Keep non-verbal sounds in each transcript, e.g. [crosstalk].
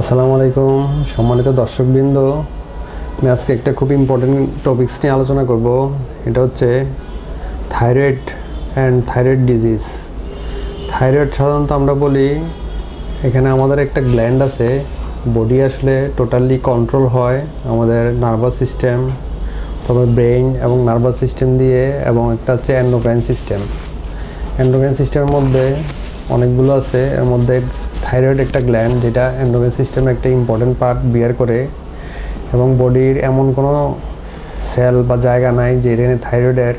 আসসালামু আলাইকুম। সম্মানিত দর্শকবৃন্দ, আমি আজকে একটা খুব ইম্পর্টেন্ট টপিকস নিয়ে আলোচনা করব। এটা হচ্ছে thyroid and thyroid disease thyroid সাধারণত আমরা বলি, এখানে আমাদের একটা গ্ল্যান্ড আছে বডি আসলে টোটালি কন্ট্রোল হয় আমাদের নার্ভাস সিস্টেম তবে ব্রেইন এবং নার্ভাস সিস্টেম দিয়ে এবং একটা হচ্ছে অ্যান্ডোক্রাইন সিস্টেম অ্যান্ডোক্রাইন সিস্টেমের মধ্যে অনেকগুলো আছে, এর মধ্যে থাইরয়েড একটা গ্ল্যান্ড যেটা অ্যান্ডোক্রাইন সিস্টেমে একটা ইম্পর্টেন্ট পার্ট বিয়ার করে এবং বডির এমন কোনো সেল বা জায়গা নাই যেখানে থাইরয়েডের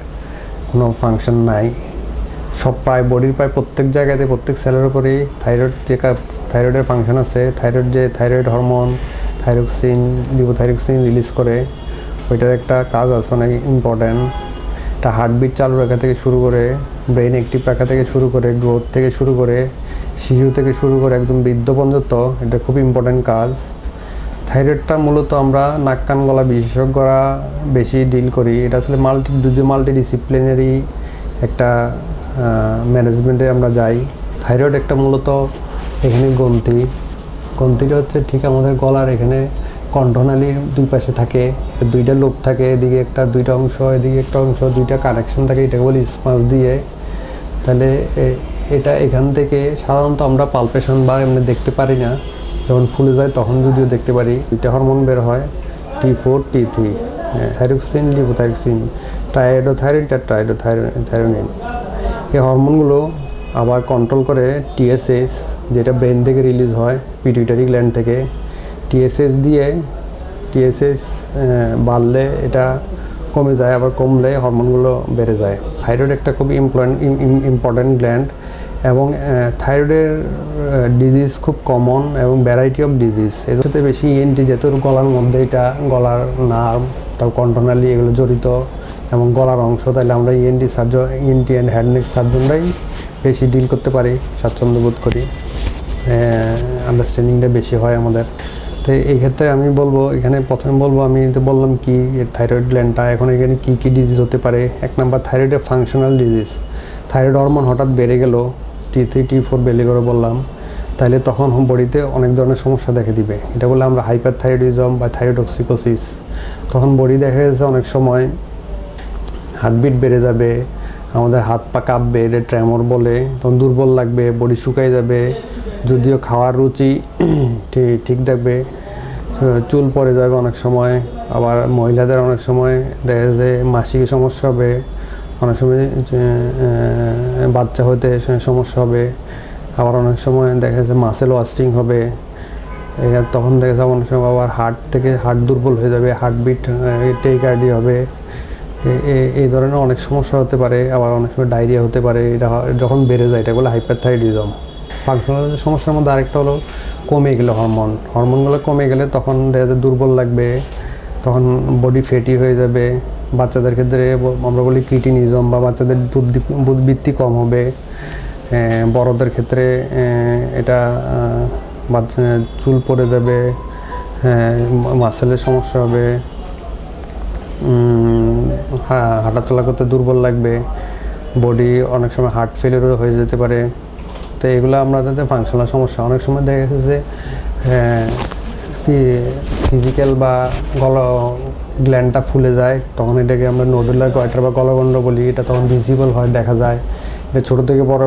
কোনো ফাংশন নাই। সব প্রায় বডির প্রায় প্রত্যেক জায়গাতে, প্রত্যেক সেলের উপরেই থাইরয়েড যে থাইরয়েডের ফাংশন আছে থাইরয়েড যে thyroid hormone thyroxine levothyroxine release করে, ওইটার একটা কাজ আছে, অনেক ইম্পর্ট্যান্ট এটা হার্টবিট চালু রাখা থেকে শুরু করে ব্রেন অ্যাক্টিভ রাখা থেকে শুরু করে গ্রোথ থেকে শুরু করে শিশু থেকে শুরু করে একদম বৃদ্ধ পর্যন্ত, এটা খুব ইম্পর্ট্যান্ট কাজ। থাইরয়েডটা মূলত আমরা নাক, কান, গলা বিশেষজ্ঞরা বেশি ডিল করি। এটা আসলে মাল্টি মাল্টি ডিসিপ্লিনারি একটা ম্যানেজমেন্টে আমরা যাই। থাইরয়েড একটা মূলত এখানে গ্রন্থি। গ্রন্থিটা হচ্ছে ঠিক আমাদের গলার এখানে কণ্ঠনালীর দুই পাশে থাকে। দুইটা লোক থাকে, এদিকে একটা দুইটা অংশ, এদিকে একটা অংশ, দুইটা কানেকশন থাকে, এটাকে বলি স্পাস দিয়ে। তাহলে এটা এখান থেকে সাধারণত আমরা পালপেশন বা এমনি দেখতে পারি না। যখন ফুলে যায় তখন যদিও দেখতে পারি। এটা হরমোন বের হয় T four T three thyroxine levothyroxine triiodothyrine triiodothyronine এই হরমোনগুলো আবার কন্ট্রোল করে টিএসএস যেটা ব্রেন থেকে রিলিজ হয় পিটুইটারি গ্ল্যান্ড থেকে। টিএসএস দিয়ে টিএসএস বাড়লে এটা কমে যায়, আবার কমলে হরমোনগুলো বেড়ে যায়। থাইরয়েড একটা খুব ইম্পর্টেন্ট ইম্পর্টেন্ট গ্ল্যান্ড এবং থাইরয়েডের ডিজিজ খুব কমন এবং ভ্যারাইটি অফ ডিজিজ এর সাথে বেশি ইএনটি যেহেতু গলার মধ্যে এটা, গলার নার্ভ তার কণ্ঠনালী এগুলো জড়িত এবং গলার অংশ তাহলে আমরা ENT surgeon ENT and head neck সার্জনরাই বেশি ডিল করতে পারি, স্বাচ্ছন্দ্য বোধ করি। আন্ডারস্ট্যান্ডিংটা বেশি হয় আমাদের। তো এই ক্ষেত্রে আমি বলব, এখানে প্রথমে বলব, আমি তো বললাম কি, এর থাইরয়েড গ্ল্যান্ডটা এখন এখানে কী কী ডিজিজ হতে পারে? এক নাম্বার থাইরয়েডের ফাংশনাল ডিজিজ থাইরয়েড হরমোন হঠাৎ বেড়ে গেল টি থ্রি টি ফোর বেড়ে গেলো বললাম, তাহলে তখন বডিতে অনেক ধরনের সমস্যা দেখা দিবে। এটা বলে আমরা হাইপার থাইরয়েডিজম বা থাইরয়েডক্সিকোসিস তখন বডি দেখা যাচ্ছে অনেক সময় হার্টবিট বেড়ে যাবে, আমাদের হাত পা কাঁপবে, এটা ট্র্যামর বলে, তখন দুর্বল লাগবে বডি শুকাই যাবে, যদিও খাওয়ার রুচি [clears throat] ঠিক থাকবে। চুল পড়ে যাবে অনেক সময়, আবার মহিলাদের অনেক সময় দেখা যায় মাসিক সমস্যা হবে, অনেক সময় বাচ্চা হতে সমস্যা হবে। আবার অনেক সময় দেখা যাচ্ছে মাসেল ওয়াস্টিং হবে। তখন দেখা যাবে অনেক সময় আবার হার্ট থেকে হার্ট দুর্বল হয়ে যাবে হার্টবিট টেকার্ডি হবে। এই ধরনের অনেক সমস্যা হতে পারে, আবার অনেক সময় ডায়রিয়া হতে পারে। এটা যখন বেড়ে যায় এটা বলে হাইপারথাইরয়েডিজম ফাংশনাল সমস্যার মধ্যে আরেকটা হলো কমে গেলে হরমোন হরমোনগুলো কমে গেলে তখন দেখা যায় দুর্বল লাগবে, তখন বডি ফেটি হয়ে যাবে। বাচ্চাদের ক্ষেত্রে আমরা বলি ক্রিটিনিজম বা বাচ্চাদের বুদ্ধি, বুদ্ধিবৃত্তি কম হবে। বড়দের ক্ষেত্রে এটা বাচ্চা চুল পড়ে যাবে মাসেলের সমস্যা হবে হাঁটাচলা করতে দুর্বল লাগবে, বডি অনেক সময় হার্ট ফেলিয়ারও হয়ে যেতে পারে। তো এগুলো আমরা তাদের ফাংশনাল সমস্যা। অনেক সময় দেখা গেছে যে ফিজিক্যাল বা গল গ্ল্যান্ডটা ফুলে যায়, তখন এটাকে আমরা নোডুলার কোয়ার্টার বা গলগণ্ড বলি, এটা তখন ভিজিবল হয়, দেখা যায়। এটা ছোটো থেকে বড়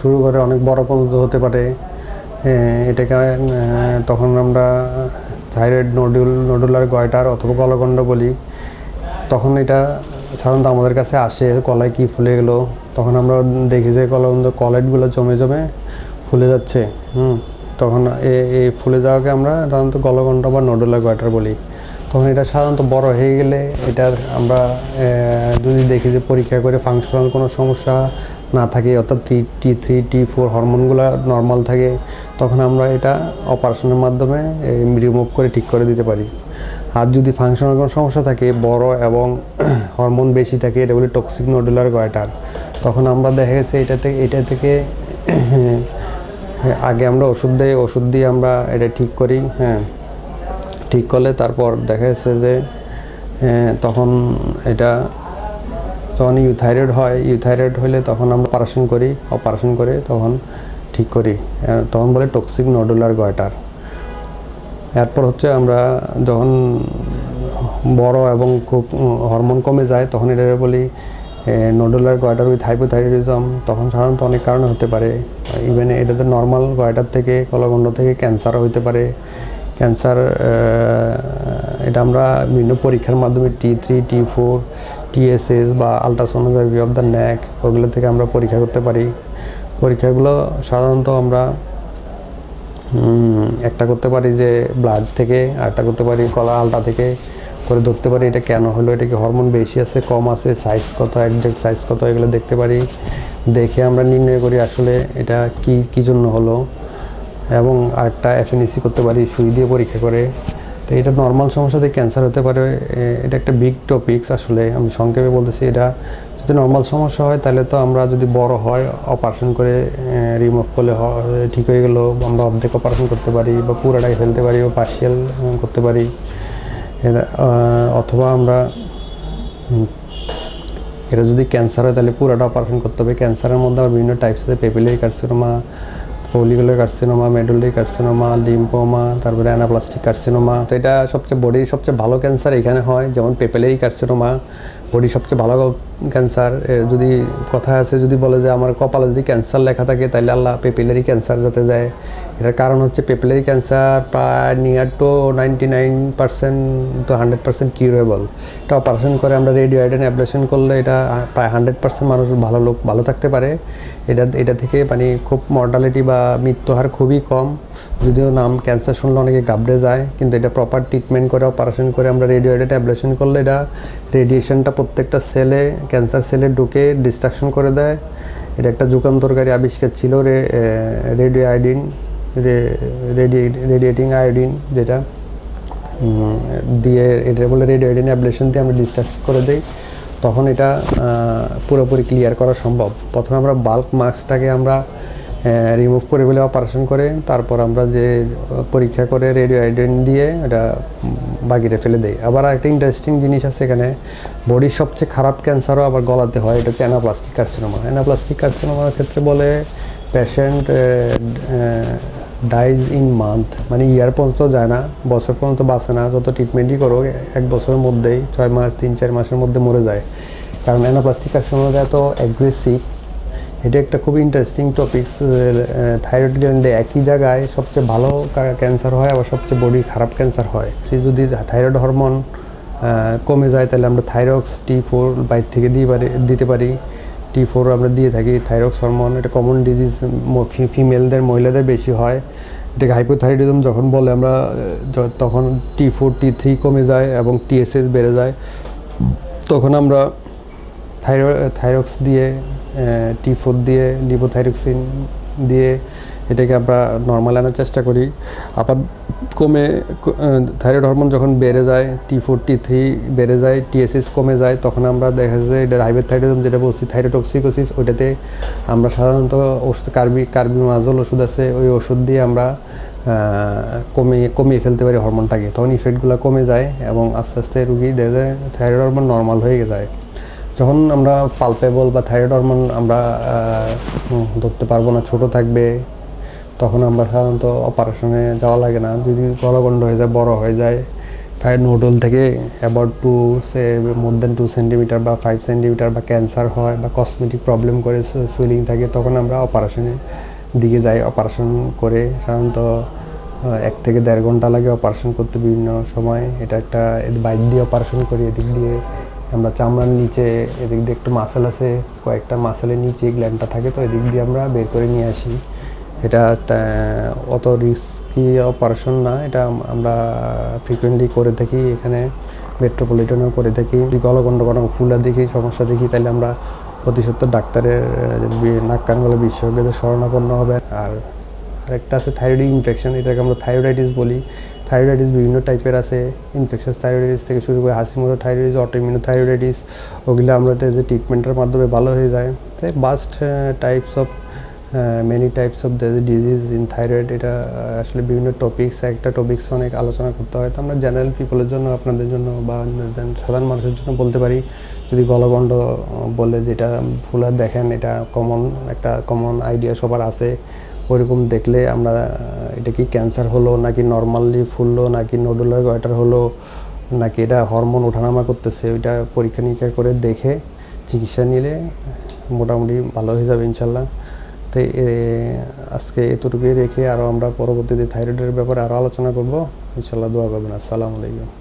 শুরু করে অনেক বড় পর্যন্ত হতে পারে। এটাকে তখন আমরা থাইরয়েড নোডুল নোডুলার গয়টার অথবা গলগণ্ড বলি, তখন এটা সাধারণত আমাদের কাছে আসে, কলায় কি ফুলে গেলো। তখন আমরা দেখি যে কলগন্ড কলেটগুলো জমে জমে ফুলে যাচ্ছে, হুম। তখন এই ফুলে যাওয়াকে আমরা সাধারণত গলগণ্ড বা নোডুলার গয়টার বলি। তখন এটা সাধারণত বড় হয়ে গেলে এটার আমরা যদি দেখি যে পরীক্ষা করে ফাংশনাল কোনো সমস্যা না থাকে, অর্থাৎ T T three T four হরমোনগুলো normal থাকে, তখন আমরা এটা অপারেশনের মাধ্যমে রিমুভ করে ঠিক করে দিতে পারি। আর যদি ফাংশনাল কোনো সমস্যা থাকে, বড় এবং [clears throat] হরমোন বেশি থাকে, এটা বলি টক্সিক নোডুলার গয়টার তখন আমরা দেখা গেছে এটা থেকে এটা থেকে [clears throat] আগে আমরা ওষুধ দিই ওষুধ দিয়ে আমরা এটা ঠিক করি হ্যাঁ। ঠিক করলে তারপর দেখা যাচ্ছে যে হ্যাঁ, তখন এটা যখন ইউথাইরয়েড হয় ইউথাইরয়েড হলে তখন আমরা অপারেশন করি অপারেশন করে তখন ঠিক করি। তখন বলে টক্সিক নডুলার গয়টার এরপর হচ্ছে আমরা যখন বড় এবং খুব হরমোন কমে যায় তখন এটা বলি নোডুলার গয়টার উইথ হাইপোথাইরয়েডিজম তখন সাধারণত অনেক কারণে হতে পারে। ইভেন এটাতে নর্মাল গয়টার থেকে, কলগণ্ড থেকে ক্যান্সার হতে পারে। ক্যান্সার এটা আমরা বিভিন্ন পরীক্ষার মাধ্যমে T three T four TSH বা আলট্রাসোনোগ্রাফি অফ দ্য ন্যাক ওগুলো থেকে আমরা পরীক্ষা করতে পারি। পরীক্ষাগুলো সাধারণত আমরা একটা করতে পারি যে ব্লাড থেকে, আরেকটা করতে পারি কলা আলটা থেকে। করে ধরতে পারি, এটা কেন হলো, এটা কি হরমোন বেশি আছে, কম আছে সাইজ কত একজ্যাক্ট সাইজ কত, এগুলো দেখতে পারি। দেখে আমরা নির্ণয় করি আসলে এটা কি, কী জন্য হলো। এবং আরেকটা এফএনইসি করতে পারি, সুই দিয়ে পরীক্ষা করে। তো এটা নর্মাল সমস্যাতে ক্যান্সার হতে পারে এটা একটা বিগ টপিকস আসলে। আমি সংক্ষেপে বলতেছি, এটা যদি নর্মাল সমস্যা হয়, তাহলে তো আমরা যদি বড় হয় অপারেশন করে রিমুভ করলে ঠিক হয়ে গেল। আমরা অর্ধেক অপারেশন করতে পারি, বা পুরোটাই ফেলতে পারি, বা পার্শিয়াল করতে পারি। অথবা আমরা এটা যদি ক্যান্সার হয়, তাহলে পুরোটা অপারেশন করতে হবে। ক্যান্সারের মধ্যে আবার বিভিন্ন টাইপস আছে। পেপিলারি কার্সিনোমা পলিগুলো কার্সিনোমা মেডুলারি কার্সিনোমা লিম্পোমা তারপরে অ্যানাপ্লাস্টিক কার্সিনোমা তো এটা সবচেয়ে বডির সবচেয়ে ভালো ক্যান্সার এখানে হয়। যেমন পেপিলারি কার্সিনোমা বডির সবচেয়ে ভালো ক্যান্সার যদি কথা আছে, যদি বলে যে আমার কপালে যদি ক্যান্সার লেখা থাকে তাহলে আল্লাহ পেপিলারি ক্যান্সার যাতে দেয়। এটার কারণ হচ্ছে পেপিলারি ক্যান্সার প্রায় near to ninety nine percent to hundred percent curable এটা অপারেশন করে আমরা রেডিও আইডেন অ্যাবলেশন করলে এটা প্রায় হান্ড্রেড পার্সেন্ট মানুষ ভালো লোক ভালো থাকতে পারে। এটা এটা থেকে মানে খুব মর্টালিটি বা মৃত্যু হার খুবই কম। যদিও নাম ক্যান্সার শুনলে অনেকে গাবড়ে যায়, কিন্তু এটা প্রপার ট্রিটমেন্ট করে অপারেশন করে আমরা রেডিও আইডেন অ্যাবলেশন করলে এটা রেডিয়েশনটা প্রত্যেকটা সেলে ক্যান্সার সেলে ঢুকে ডিস্ট্রাকশন করে দেয়। এটা একটা যুগান্তরকারী আবিষ্কার ছিল, রে রেডিও আইডিন রেডিয়েটিং আয়োডিন যেটা। দিয়ে এটা বলে রেডিও আয়োডিন অ্যাবলেশন দিয়ে আমরা ডিস্ট্রাকশন করে দিই। তখন এটা পুরোপুরি ক্লিয়ার করা সম্ভব। প্রথমে আমরা বাল্ক মাস্কটাকে আমরা রিমুভ করে ফেলে অপারেশন করে, তারপর আমরা যে পরীক্ষা করে রেডিও আয়োডিন দিয়ে এটা বাকিটা ফেলে দেয় আবার একটা ইন্টারেস্টিং জিনিস আছে এখানে বডির সবচেয়ে খারাপ ক্যান্সারও আবার গলাতে হয়, এটা হচ্ছে অ্যানাপ্লাস্টিক কার্সিনোমা অ্যানাপ্লাস্টিক কার্সিনোমার ক্ষেত্রে বলে পেশেন্ট ডাইজ ইন মান্থ মানে ইয়ার পর্যন্ত যায় না, বছর পর্যন্ত বাঁচে না, যত ট্রিটমেন্টই করো এক বছরের মধ্যেই, ছয় মাস, তিন, চার মাসের মধ্যে মরে যায়। কারণ অ্যানাপ্লাস্টিক কার্সিনোমা এত অ্যাগ্রেসিভ এটা একটা খুব ইন্টারেস্টিং টপিকস থাইরয়েড গ্ল্যান্ডে একই জায়গায় সবচেয়ে ভালো ক্যান্সার হয়, আবার সবচেয়ে বডি খারাপ ক্যান্সার হয়। সে যদি থাইরয়েড হরমোন কমে যায়, তাহলে আমরা থাইরক্স টি ফোর বাইর থেকে দিয়ে পারি, দিতে পারি। টি ফোর আমরা দিয়ে থাকি থাইরক্স হরমোন এটা কমন ডিজিজ ফিমেলদের মহিলাদের বেশি হয়। এটাকে হাইপোথাইরয়েডিজম যখন বলে, আমরা তখন টি ফোর টি থ্রি কমে যায় এবং টিএসএস বেড়ে যায়। তখন আমরা থাইরো, থাইরক্স দিয়ে টি ফোর দিয়ে লিভোথাইরক্সিন দিয়ে এটাকে আমরা নর্মাল আনার চেষ্টা করি। আবার কমে থাইরয়েড হরমোন যখন বেড়ে যায়, টি ফোর, টি থ্রি বেড়ে যায় টিএসএস কমে যায়, তখন আমরা দেখা যায় এটা হাইপোথাইরয়েডিজম যেটা বলছি থাইরোটক্সিকোসিস ওইটাতে আমরা সাধারণত ওষুধ, কার্বি, কার্বিমাজল ওষুধ আছে, ওই ওষুধ দিয়ে আমরা কমিয়ে কমিয়ে ফেলতে পারি হরমোনটাকে। তখন ইফেক্টগুলো কমে যায় এবং আস্তে আস্তে রুগী দেখা যায় থাইরয়েড হরমোন নর্মাল হয়ে যায়। যখন আমরা পালপেবল বা থাইরয়েড হরমোন আমরা ধরতে পারব না, ছোট থাকবে, তখন আমরা সাধারণত অপারেশনে যাওয়া লাগে না। যদি গলগণ্ড হয়ে যায়, বড় হয়ে যায়, প্রায় নোডল থেকে about two say more than two centimeter বা ফাইভ সেন্টিমিটার বা ক্যান্সার হয় বা কসমেটিক প্রবলেম করে সুইলিং থাকে, তখন আমরা অপারেশনের দিকে যাই। অপারেশন করে সাধারণত এক থেকে দেড় ঘণ্টা লাগে অপারেশন করতে বিভিন্ন সময়। এটা একটা বাইক দিয়ে অপারেশন করি, এদিক দিয়ে আমরা চামড়ার নিচে, এদিক দিয়ে একটু মাসেল আছে, কয়েকটা মাসেলের নিচে গ্ল্যান্ডটা থাকে, তো এদিক দিয়ে আমরা বের করে নিয়ে আসি। এটা অত রিস্কি অপারেশন না, এটা আমরা ফ্রিকুয়েন্টলি করে থাকি এখানে মেট্রোপলিটনেও করে থাকি। গলগণ্ড কোনো ফুলা দেখি, সমস্যা দেখি, তাহলে আমরা অতি সত্তর ডাক্তারের নাক কান গলা বিশেষজ্ঞদের শরণাপন্ন হবে আর আরেকটা আছে থাইরয়েড ইনফেকশন এটাকে আমরা থাইরয়েডাইটিস বলি। থাইরয়েডাইটিস বিভিন্ন টাইপের আছে ইনফেকশাস থাইরয়েডাইটিস থেকে শুরু করে হাসি মতো থাইরয়েডিস অটোইমিউনো থাইরয়েডাইটিস ওগুলো আমরা যে ট্রিটমেন্টের মাধ্যমে ভালো হয়ে যায়। তাই vast types of many types of the disease in thyroid এটা আসলে বিভিন্ন টপিক্স একটা টপিকস অনেক আলোচনা করতে হয়। তো আমরা জেনারেল পিপলের জন্য, আপনাদের জন্য বা সাধারণ মানুষের জন্য বলতে পারি, যদি গলগণ্ড বলে যেটা ফুলা দেখেন, এটা কমন একটা কমন আইডিয়া সবার আছে। ওইরকম দেখলে আমরা এটা কি ক্যান্সার হলো, নাকি নর্মালি ফুললো, নাকি নোডুলার গয়টার হলো, নাকি এটা হরমোন ওঠানামা করতেছে, ওইটা পরীক্ষা নিরীক্ষা করে দেখে, চিকিৎসা নিলে মোটামুটি ভালো হয়ে যাবে ইনশাল্লাহ। তো আজকে এতটুকুই রেখে আরও আমরা পরবর্তীতে থাইরয়েডের ব্যাপারে আরও আলোচনা করব। ইনশাল্লাহ দোয়া করবেন। আসসালামু আলাইকুম।